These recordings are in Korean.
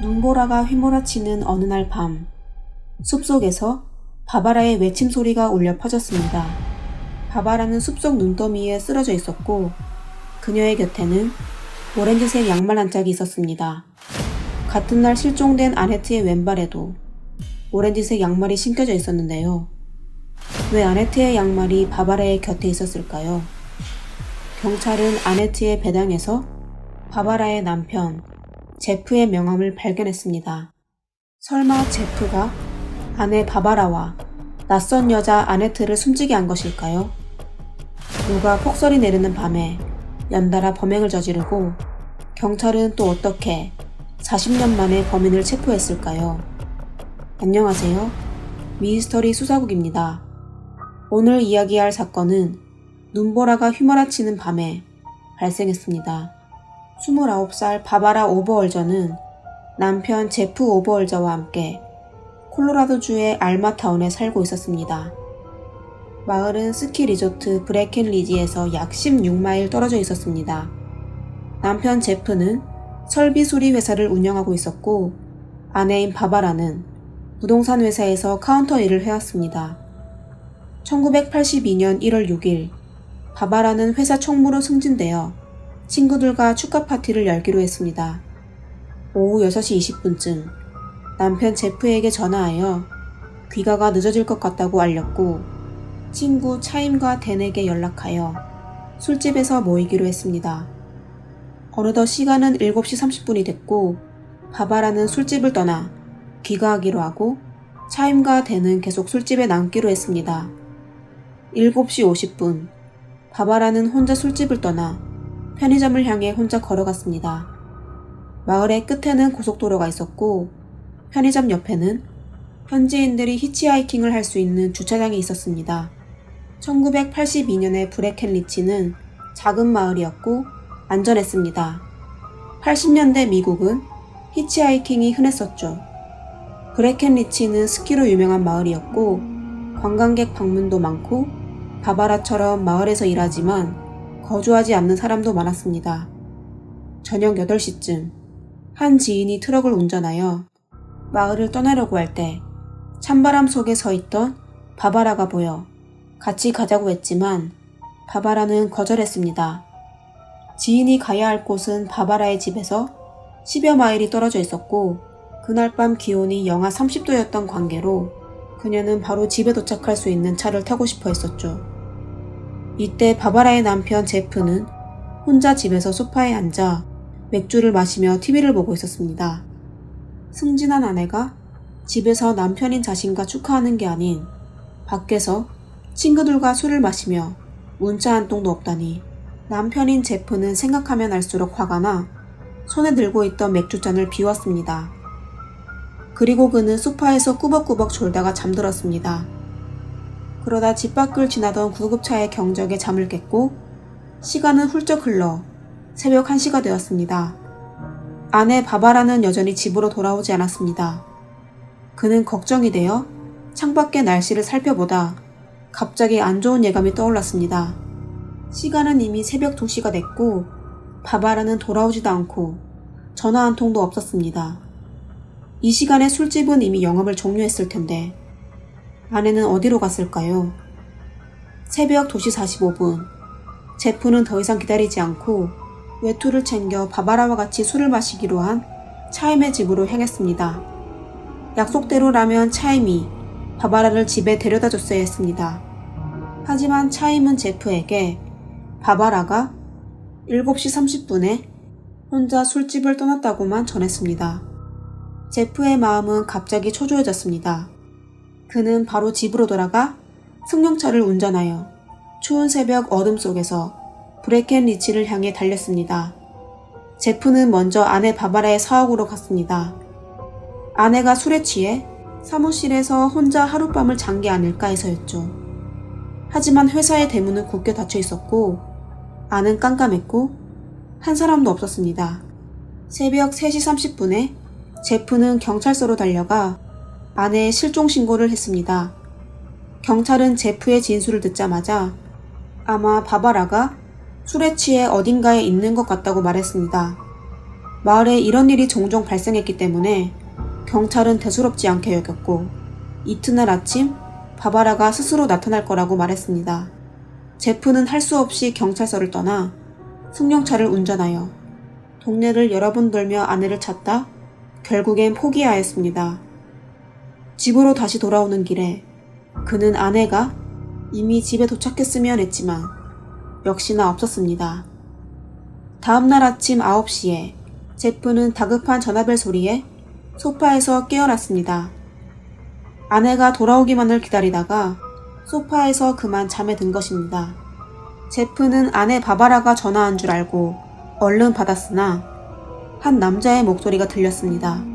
눈보라가 휘몰아치는 어느 날 밤, 숲속에서 바바라의 외침 소리가 울려 퍼졌습니다. 바바라는 숲속 눈더미에 쓰러져 있었고, 그녀의 곁에는 오렌지색 양말 한 짝이 있었습니다. 같은 날 실종된 아네트의 왼발에도 오렌지색 양말이 신겨져 있었는데요. 왜 아네트의 양말이 바바라의 곁에 있었을까요? 경찰은 아네트의 배당에서 바바라의 남편 제프의 명함을 발견했습니다. 설마 제프가 아내 바바라와 낯선 여자 아네트를 숨지게 한 것일까요? 누가 폭설이 내리는 밤에 연달아 범행을 저지르고 경찰은 또 어떻게 40년 만에 범인을 체포했을까요? 안녕하세요. 미스터리 수사국입니다. 오늘 이야기할 사건은 눈보라가 휘몰아치는 밤에 발생했습니다. 29살 바바라 오버월저는 남편 제프 오버월저와 함께 콜로라도주의 알마타운에 살고 있었습니다. 마을은 스키 리조트 브레켄 리지에서 약 16마일 떨어져 있었습니다. 남편 제프는 설비 수리 회사를 운영하고 있었고 아내인 바바라는 부동산 회사에서 카운터 일을 해왔습니다. 1982년 1월 6일 바바라는 회사 총무로 승진되어 친구들과 축하 파티를 열기로 했습니다. 오후 6시 20분쯤 남편 제프에게 전화하여 귀가가 늦어질 것 같다고 알렸고 친구 차임과 댄에게 연락하여 술집에서 모이기로 했습니다. 어느덧 시간은 7시 30분이 됐고 바바라는 술집을 떠나 귀가하기로 하고 차임과 댄은 계속 술집에 남기로 했습니다. 7시 50분 바바라는 혼자 술집을 떠나 편의점을 향해 혼자 걸어갔습니다. 마을의 끝에는 고속도로가 있었고 편의점 옆에는 현지인들이 히치하이킹을 할 수 있는 주차장이 있었습니다. 1982년의 브레켄 리치는 작은 마을이었고 안전했습니다. 80년대 미국은 히치하이킹이 흔했었죠. 브레켄 리치는 스키로 유명한 마을이었고 관광객 방문도 많고 바바라처럼 마을에서 일하지만 거주하지 않는 사람도 많았습니다. 저녁 8시쯤 한 지인이 트럭을 운전하여 마을을 떠나려고 할 때 찬바람 속에 서 있던 바바라가 보여 같이 가자고 했지만 바바라는 거절했습니다. 지인이 가야 할 곳은 바바라의 집에서 10여 마일이 떨어져 있었고 그날 밤 기온이 영하 30도였던 관계로 그녀는 바로 집에 도착할 수 있는 차를 타고 싶어 했었죠. 이때 바바라의 남편 제프는 혼자 집에서 소파에 앉아 맥주를 마시며 TV를 보고 있었습니다. 승진한 아내가 집에서 남편인 자신과 축하하는 게 아닌 밖에서 친구들과 술을 마시며 문자 한 통도 없다니 남편인 제프는 생각하면 알수록 화가 나 손에 들고 있던 맥주잔을 비웠습니다. 그리고 그는 소파에서 꾸벅꾸벅 졸다가 잠들었습니다. 그러다 집 밖을 지나던 구급차의 경적에 잠을 깼고 시간은 훌쩍 흘러 새벽 1시가 되었습니다. 아내 바바라는 여전히 집으로 돌아오지 않았습니다. 그는 걱정이 되어 창밖의 날씨를 살펴보다 갑자기 안 좋은 예감이 떠올랐습니다. 시간은 이미 새벽 2시가 됐고 바바라는 돌아오지도 않고 전화 한 통도 없었습니다. 이 시간에 술집은 이미 영업을 종료했을 텐데 아내는 어디로 갔을까요? 새벽 2시 45분 제프는 더 이상 기다리지 않고 외투를 챙겨 바바라와 같이 술을 마시기로 한 차임의 집으로 향했습니다. 약속대로라면 차임이 바바라를 집에 데려다 줬어야 했습니다. 하지만 차임은 제프에게 바바라가 7시 30분에 혼자 술집을 떠났다고만 전했습니다. 제프의 마음은 갑자기 초조해졌습니다. 그는 바로 집으로 돌아가 승용차를 운전하여 추운 새벽 어둠 속에서 브레켄 리치를 향해 달렸습니다. 제프는 먼저 아내 바바라의 사옥으로 갔습니다. 아내가 술에 취해 사무실에서 혼자 하룻밤을 잔 게 아닐까 해서였죠. 하지만 회사의 대문은 굳게 닫혀 있었고 안은 깜깜했고 한 사람도 없었습니다. 새벽 3시 30분에 제프는 경찰서로 달려가 아내의 실종 신고를 했습니다. 경찰은 제프의 진술을 듣자마자 아마 바바라가 술에 취해 어딘가에 있는 것 같다고 말했습니다. 마을에 이런 일이 종종 발생했기 때문에 경찰은 대수롭지 않게 여겼고 이튿날 아침 바바라가 스스로 나타날 거라고 말했습니다. 제프는 할 수 없이 경찰서를 떠나 승용차를 운전하여 동네를 여러 번 돌며 아내를 찾다 결국엔 포기하였습니다. 집으로 다시 돌아오는 길에 그는 아내가 이미 집에 도착했으면 했지만 역시나 없었습니다. 다음날 아침 9시에 제프는 다급한 전화벨 소리에 소파에서 깨어났습니다. 아내가 돌아오기만을 기다리다가 소파에서 그만 잠에 든 것입니다. 제프는 아내 바바라가 전화한 줄 알고 얼른 받았으나 한 남자의 목소리가 들렸습니다.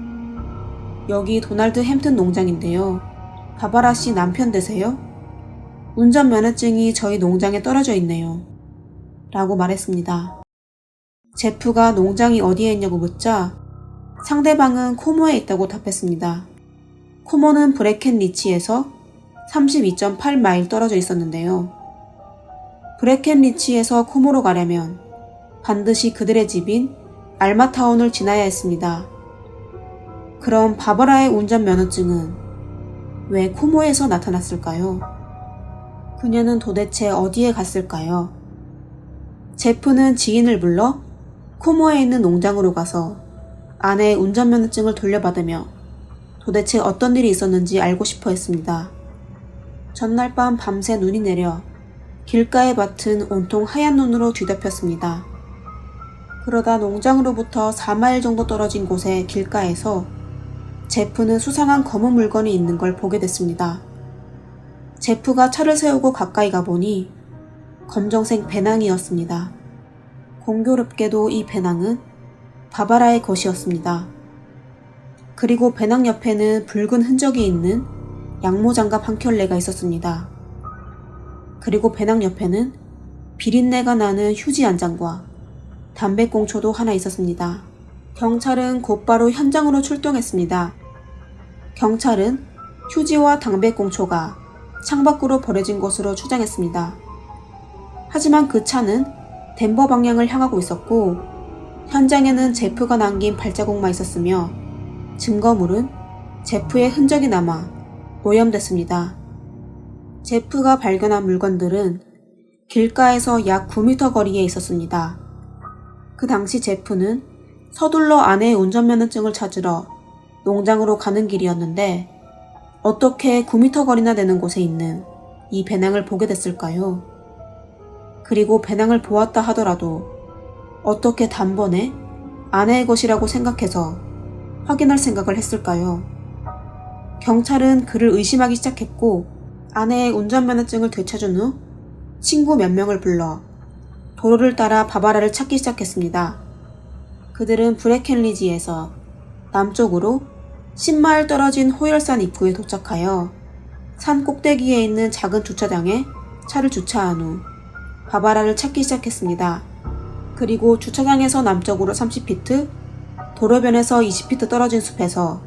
여기 도널드 햄튼 농장인데요. 바바라 씨 남편 되세요? 운전 면허증이 저희 농장에 떨어져 있네요. 라고 말했습니다. 제프가 농장이 어디에 있냐고 묻자 상대방은 코모에 있다고 답했습니다. 코모는 브레켄 리치에서 32.8마일 떨어져 있었는데요. 브레켄 리치에서 코모로 가려면 반드시 그들의 집인 알마타운을 지나야 했습니다. 그럼 바바라의 운전 면허증은 왜 코모에서 나타났을까요? 그녀는 도대체 어디에 갔을까요? 제프는 지인을 불러 코모에 있는 농장으로 가서 아내의 운전면허증을 돌려받으며 도대체 어떤 일이 있었는지 알고 싶어 했습니다. 전날 밤 밤새 눈이 내려 길가의 밭은 온통 하얀 눈으로 뒤덮였습니다. 그러다 농장으로부터 4마일 정도 떨어진 곳의 길가에서 제프는 수상한 검은 물건이 있는 걸 보게 됐습니다. 제프가 차를 세우고 가까이 가보니 검정색 배낭이었습니다. 공교롭게도 이 배낭은 바바라의 것이었습니다. 그리고 배낭 옆에는 붉은 흔적이 있는 양모 장갑 한 켤레가 있었습니다. 그리고 배낭 옆에는 비린내가 나는 휴지 한 장과 담배꽁초도 하나 있었습니다. 경찰은 곧바로 현장으로 출동했습니다. 경찰은 휴지와 담배꽁초가 창밖으로 버려진 것으로 추정했습니다. 하지만 그 차는 덴버 방향을 향하고 있었고 현장에는 제프가 남긴 발자국만 있었으며 증거물은 제프의 흔적이 남아 오염됐습니다. 제프가 발견한 물건들은 길가에서 약 9m 거리에 있었습니다. 그 당시 제프는 서둘러 아내의 운전면허증을 찾으러 농장으로 가는 길이었는데 어떻게 9m 거리나 되는 곳에 있는 이 배낭을 보게 됐을까요? 그리고 배낭을 보았다 하더라도 어떻게 단번에 아내의 것이라고 생각해서 확인할 생각을 했을까요? 경찰은 그를 의심하기 시작했고 아내의 운전면허증을 되찾은 후 친구 몇 명을 불러 도로를 따라 바바라를 찾기 시작했습니다. 그들은 브레켄리지에서 남쪽으로 10마일 떨어진 호열산 입구에 도착하여 산 꼭대기에 있는 작은 주차장에 차를 주차한 후 바바라를 찾기 시작했습니다. 그리고 주차장에서 남쪽으로 30피트, 도로변에서 20피트 떨어진 숲에서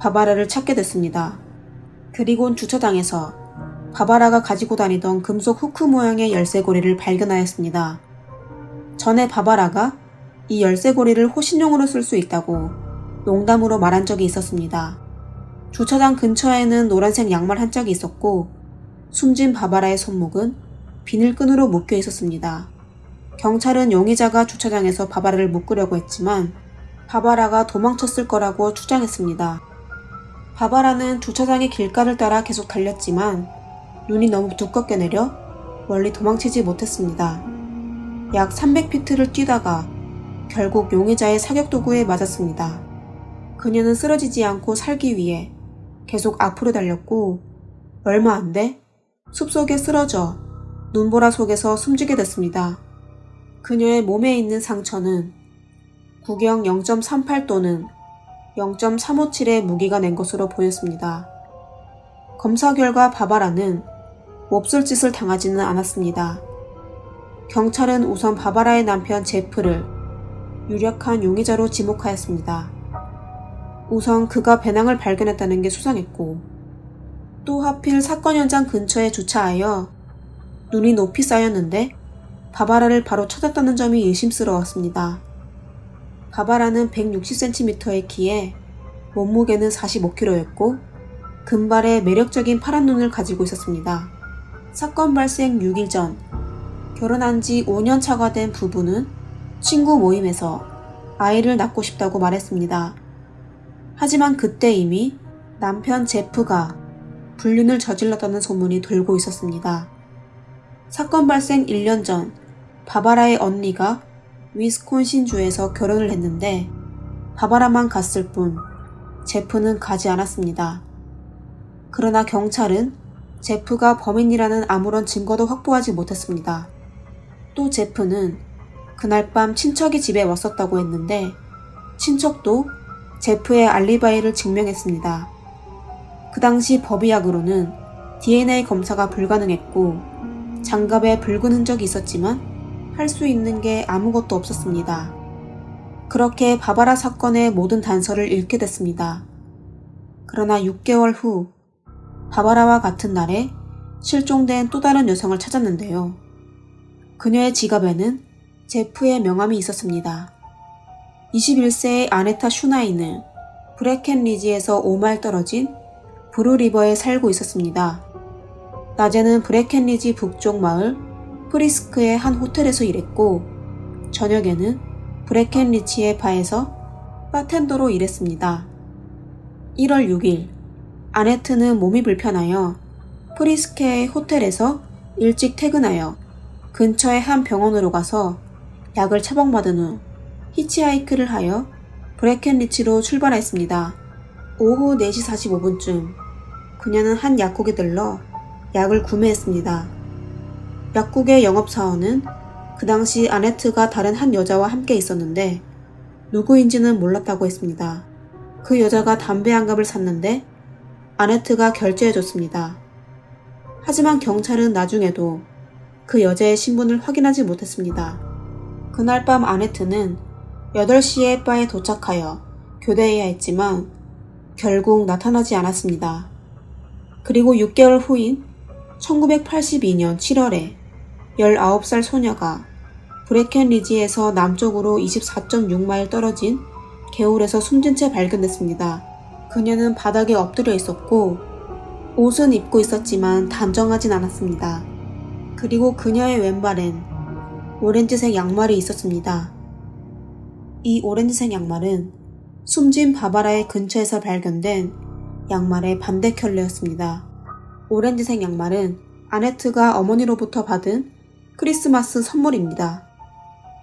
바바라를 찾게 됐습니다. 그리곤 주차장에서 바바라가 가지고 다니던 금속 후크 모양의 열쇠고리를 발견하였습니다. 전에 바바라가 이 열쇠고리를 호신용으로 쓸 수 있다고 농담으로 말한 적이 있었습니다. 주차장 근처에는 노란색 양말 한 짝이 있었고 숨진 바바라의 손목은 비닐끈으로 묶여 있었습니다. 경찰은 용의자가 주차장에서 바바라를 묶으려고 했지만 바바라가 도망쳤을 거라고 추정했습니다. 바바라는 주차장의 길가를 따라 계속 달렸지만 눈이 너무 두껍게 내려 멀리 도망치지 못했습니다. 약 300피트를 뛰다가 결국 용의자의 사격 도구에 맞았습니다. 그녀는 쓰러지지 않고 살기 위해 계속 앞으로 달렸고 얼마 안 돼 숲속에 쓰러져 눈보라 속에서 숨지게 됐습니다. 그녀의 몸에 있는 상처는 구경 0.38 또는 0.357의 무기가 낸 것으로 보였습니다. 검사 결과 바바라는 몹쓸 짓을 당하지는 않았습니다. 경찰은 우선 바바라의 남편 제프를 유력한 용의자로 지목하였습니다. 우선 그가 배낭을 발견했다는 게 수상했고, 또 하필 사건 현장 근처에 주차하여 눈이 높이 쌓였는데 바바라를 바로 찾았다는 점이 의심스러웠습니다. 바바라는 160cm의 키에 몸무게는 45kg였고 금발의 매력적인 파란 눈을 가지고 있었습니다. 사건 발생 6일 전 결혼한 지 5년 차가 된 부부는 친구 모임에서 아이를 낳고 싶다고 말했습니다. 하지만 그때 이미 남편 제프가 불륜을 저질렀다는 소문이 돌고 있었습니다. 사건 발생 1년 전 바바라의 언니가 위스콘신주에서 결혼을 했는데 바바라만 갔을 뿐 제프는 가지 않았습니다. 그러나 경찰은 제프가 범인이라는 아무런 증거도 확보하지 못했습니다. 또 제프는 그날 밤 친척이 집에 왔었다고 했는데 친척도 제프의 알리바이를 증명했습니다. 그 당시 법의학으로는 DNA 검사가 불가능했고 장갑에 붉은 흔적이 있었지만 할 수 있는 게 아무것도 없었습니다. 그렇게 바바라 사건의 모든 단서를 잃게 됐습니다. 그러나 6개월 후 바바라와 같은 날에 실종된 또 다른 여성을 찾았는데요. 그녀의 지갑에는 제프의 명함이 있었습니다. 21세의 아네타 슈나이는 브레켄 리지에서 5마일 떨어진 브루리버에 살고 있었습니다. 낮에는 브레켄 리지 북쪽 마을 프리스크의 한 호텔에서 일했고 저녁에는 브레켄 리치의 바에서 바텐더로 일했습니다. 1월 6일 아네트는 몸이 불편하여 프리스케의 호텔에서 일찍 퇴근하여 근처의 한 병원으로 가서 약을 처방받은 후 히치하이크를 하여 브레켄리치로 출발했습니다. 오후 4시 45분쯤 그녀는 한 약국에 들러 약을 구매했습니다. 약국의 영업사원은 그 당시 아네트가 다른 한 여자와 함께 있었는데 누구인지는 몰랐다고 했습니다. 그 여자가 담배 한 갑을 샀는데 아네트가 결제해줬습니다. 하지만 경찰은 나중에도 그 여자의 신분을 확인하지 못했습니다. 그날 밤 아네트는 8시에 바에 도착하여 교대해야 했지만 결국 나타나지 않았습니다. 그리고 6개월 후인 1982년 7월에 19살 소녀가 브레켄리지에서 남쪽으로 24.6마일 떨어진 개울에서 숨진 채 발견됐습니다. 그녀는 바닥에 엎드려 있었고 옷은 입고 있었지만 단정하진 않았습니다. 그리고 그녀의 왼발엔 오렌지색 양말이 있었습니다. 이 오렌지색 양말은 숨진 바바라의 근처에서 발견된 양말의 반대 켤레였습니다. 오렌지색 양말은 아네트가 어머니로부터 받은 크리스마스 선물입니다.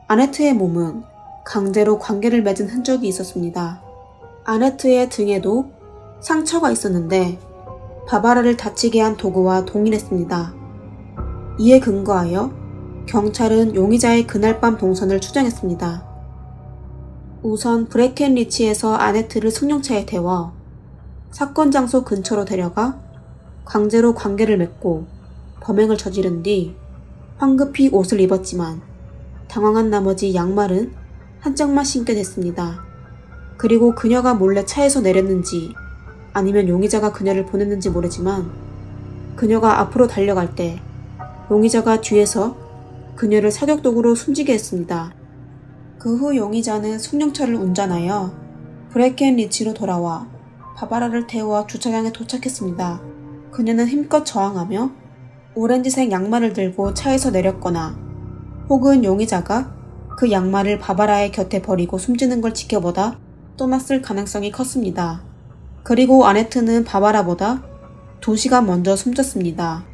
아네트의 몸은 강제로 관계를 맺은 흔적이 있었습니다. 아네트의 등에도 상처가 있었는데 바바라를 다치게 한 도구와 동일했습니다. 이에 근거하여 경찰은 용의자의 그날 밤 동선을 추정했습니다. 우선 브레켄리치에서 아네트를 승용차에 태워 사건 장소 근처로 데려가 강제로 관계를 맺고 범행을 저지른 뒤 황급히 옷을 입었지만 당황한 나머지 양말은 한 짝만 신게 됐습니다. 그리고 그녀가 몰래 차에서 내렸는지 아니면 용의자가 그녀를 보냈는지 모르지만 그녀가 앞으로 달려갈 때 용의자가 뒤에서 그녀를 사격독으로 숨지게 했습니다. 그 후 용의자는 승용차를 운전하여 브레켄 리치로 돌아와 바바라를 태워 주차장에 도착했습니다. 그녀는 힘껏 저항하며 오렌지색 양말을 들고 차에서 내렸거나 혹은 용의자가 그 양말을 바바라의 곁에 버리고 숨지는 걸 지켜보다 떠났을 가능성이 컸습니다. 그리고 아네트는 바바라보다 2시간 먼저 숨졌습니다.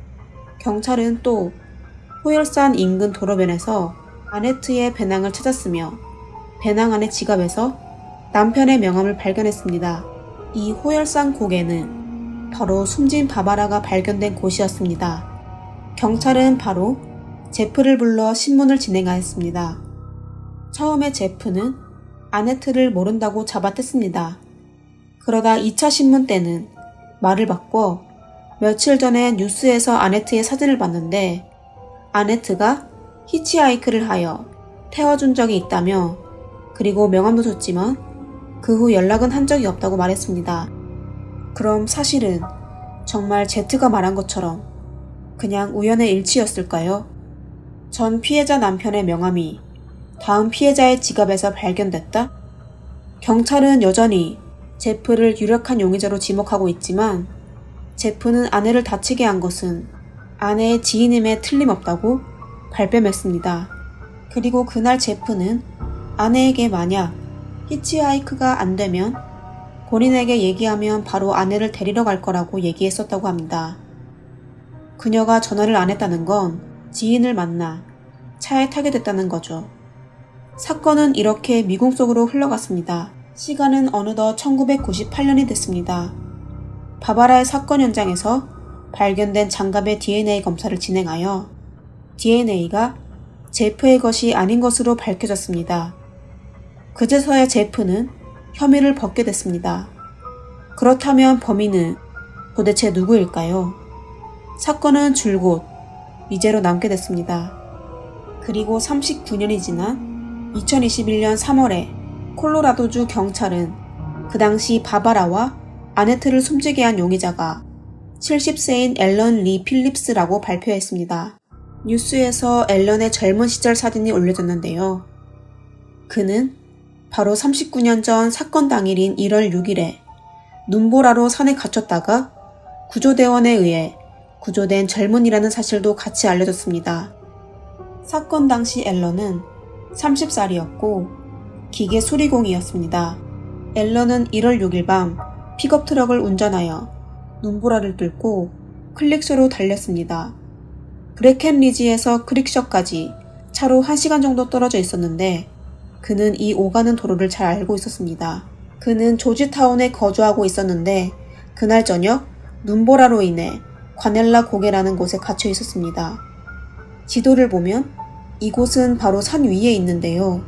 경찰은 또 호열산 인근 도로변에서 아네트의 배낭을 찾았으며 배낭 안의 지갑에서 남편의 명함을 발견했습니다. 이 호열산 고개는 바로 숨진 바바라가 발견된 곳이었습니다. 경찰은 바로 제프를 불러 신문을 진행하였습니다. 처음에 제프는 아네트를 모른다고 잡아댔습니다. 그러다 2차 신문 때는 말을 바꿔 며칠 전에 뉴스에서 아네트의 사진을 봤는데 아네트가 히치하이크를 하여 태워준 적이 있다며 그리고 명함도 줬지만 그 후 연락은 한 적이 없다고 말했습니다. 그럼 사실은 정말 제트가 말한 것처럼 그냥 우연의 일치였을까요? 전 피해자 남편의 명함이 다음 피해자의 지갑에서 발견됐다? 경찰은 여전히 제프를 유력한 용의자로 지목하고 있지만 제프는 아내를 다치게 한 것은 아내의 지인임에 틀림없다고 발뺌했습니다. 그리고 그날 제프는 아내에게 만약 히치하이크가 안 되면 본인에게 얘기하면 바로 아내를 데리러 갈 거라고 얘기했었다고 합니다. 그녀가 전화를 안 했다는 건 지인을 만나 차에 타게 됐다는 거죠. 사건은 이렇게 미궁 속으로 흘러갔습니다. 시간은 어느덧 1998년이 됐습니다. 바바라의 사건 현장에서 발견된 장갑의 DNA 검사를 진행하여 DNA가 제프의 것이 아닌 것으로 밝혀졌습니다. 그제서야 제프는 혐의를 벗게 됐습니다. 그렇다면 범인은 도대체 누구일까요? 사건은 줄곧 미제로 남게 됐습니다. 그리고 39년이 지난 2021년 3월에 콜로라도주 경찰은 그 당시 바바라와 아네트를 숨지게 한 용의자가 70세인 앨런 리 필립스라고 발표했습니다. 뉴스에서 앨런의 젊은 시절 사진이 올려졌는데요. 그는 바로 39년 전 사건 당일인 1월 6일에 눈보라로 산에 갇혔다가 구조대원에 의해 구조된 젊은이라는 사실도 같이 알려졌습니다. 사건 당시 앨런은 30살이었고 기계 수리공이었습니다. 앨런은 1월 6일 밤 픽업 트럭을 운전하여 눈보라를 뚫고 클릭쇼로 달렸습니다. 브레켄 리지에서 크릭셔까지 차로 1시간 정도 떨어져 있었는데 그는 이 오가는 도로를 잘 알고 있었습니다. 그는 조지타운에 거주하고 있었는데 그날 저녁 눈보라로 인해 과넬라 고개라는 곳에 갇혀 있었습니다. 지도를 보면 이곳은 바로 산 위에 있는데요.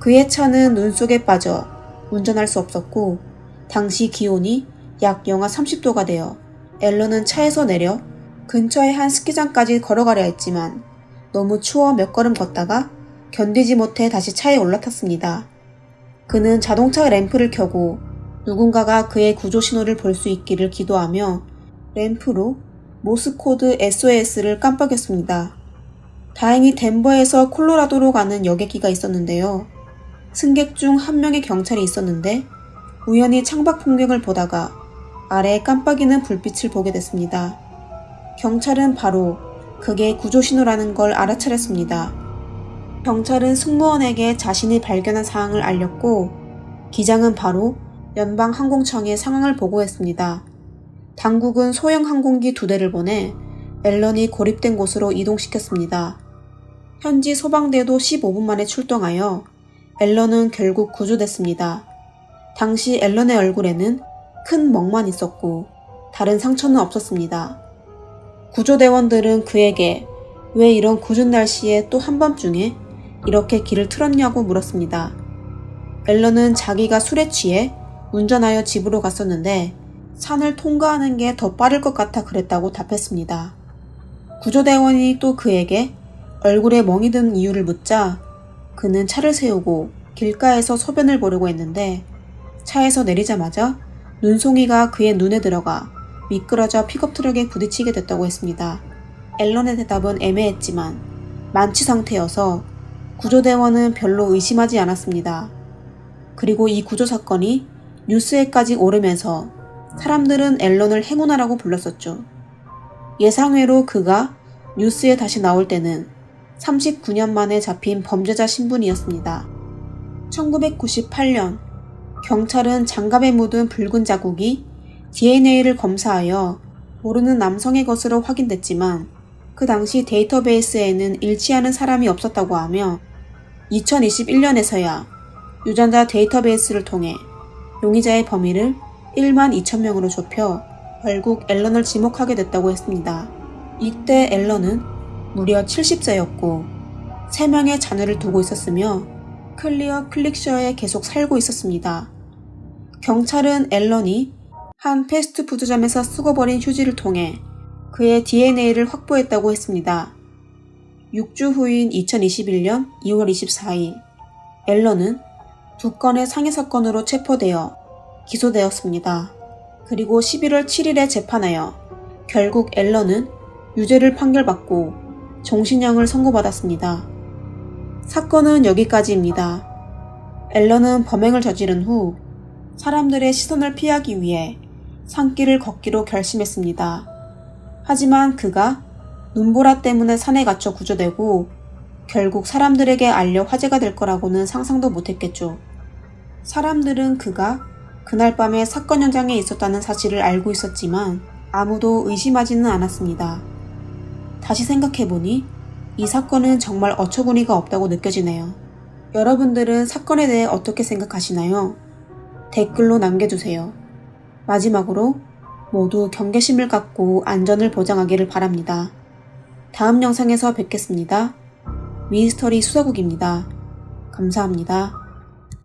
그의 차는 눈 속에 빠져 운전할 수 없었고 당시 기온이 약 영하 30도가 되어 앨런은 차에서 내려 근처의 한 스키장까지 걸어가려 했지만 너무 추워 몇 걸음 걷다가 견디지 못해 다시 차에 올라탔습니다. 그는 자동차 램프를 켜고 누군가가 그의 구조 신호를 볼 수 있기를 기도하며 램프로 모스코드 SOS를 깜빡였습니다. 다행히 덴버에서 콜로라도로 가는 여객기가 있었는데요. 승객 중 한 명의 경찰이 있었는데 우연히 창밖 풍경을 보다가 아래에 깜빡이는 불빛을 보게 됐습니다. 경찰은 바로 그게 구조 신호라는 걸 알아차렸습니다. 경찰은 승무원에게 자신이 발견한 사항을 알렸고 기장은 바로 연방항공청에 상황을 보고했습니다. 당국은 소형 항공기 두 대를 보내 앨런이 고립된 곳으로 이동시켰습니다. 현지 소방대도 15분 만에 출동하여 앨런은 결국 구조됐습니다. 당시 앨런의 얼굴에는 큰 멍만 있었고 다른 상처는 없었습니다. 구조대원들은 그에게 왜 이런 궂은 날씨에 또 한밤중에 이렇게 길을 틀었냐고 물었습니다. 앨런은 자기가 술에 취해 운전하여 집으로 갔었는데 산을 통과하는 게 더 빠를 것 같아 그랬다고 답했습니다. 구조대원이 또 그에게 얼굴에 멍이 든 이유를 묻자 그는 차를 세우고 길가에서 소변을 보려고 했는데 차에서 내리자마자 눈송이가 그의 눈에 들어가 미끄러져 픽업 트럭에 부딪히게 됐다고 했습니다. 앨런의 대답은 애매했지만 만취 상태여서 구조대원은 별로 의심하지 않았습니다. 그리고 이 구조 사건이 뉴스에까지 오르면서 사람들은 앨런을 행운아라고 불렀었죠. 예상외로 그가 뉴스에 다시 나올 때는 39년 만에 잡힌 범죄자 신분이었습니다. 1998년 경찰은 장갑에 묻은 붉은 자국이 DNA를 검사하여 모르는 남성의 것으로 확인됐지만 그 당시 데이터베이스에는 일치하는 사람이 없었다고 하며 2021년에서야 유전자 데이터베이스를 통해 용의자의 범위를 1만 2천 명으로 좁혀 결국 앨런을 지목하게 됐다고 했습니다. 이때 앨런은 무려 70세였고 3명의 자녀를 두고 있었으며 클리어 클릭셔에 계속 살고 있었습니다. 경찰은 앨런이 한 패스트푸드점에서 쓰고 버린 휴지를 통해 그의 DNA를 확보했다고 했습니다. 6주 후인 2021년 2월 24일, 앨런은 두 건의 상해 사건으로 체포되어 기소되었습니다. 그리고 11월 7일에 재판하여 결국 앨런은 유죄를 판결받고 종신형을 선고받았습니다. 사건은 여기까지입니다. 앨런은 범행을 저지른 후 사람들의 시선을 피하기 위해 산길을 걷기로 결심했습니다. 하지만 그가 눈보라 때문에 산에 갇혀 구조되고 결국 사람들에게 알려 화제가 될 거라고는 상상도 못했겠죠. 사람들은 그가 그날 밤에 사건 현장에 있었다는 사실을 알고 있었지만 아무도 의심하지는 않았습니다. 다시 생각해보니 이 사건은 정말 어처구니가 없다고 느껴지네요. 여러분들은 사건에 대해 어떻게 생각하시나요? 댓글로 남겨주세요. 마지막으로 모두 경계심을 갖고 안전을 보장하기를 바랍니다. 다음 영상에서 뵙겠습니다. 미스터리 수사국입니다. 감사합니다.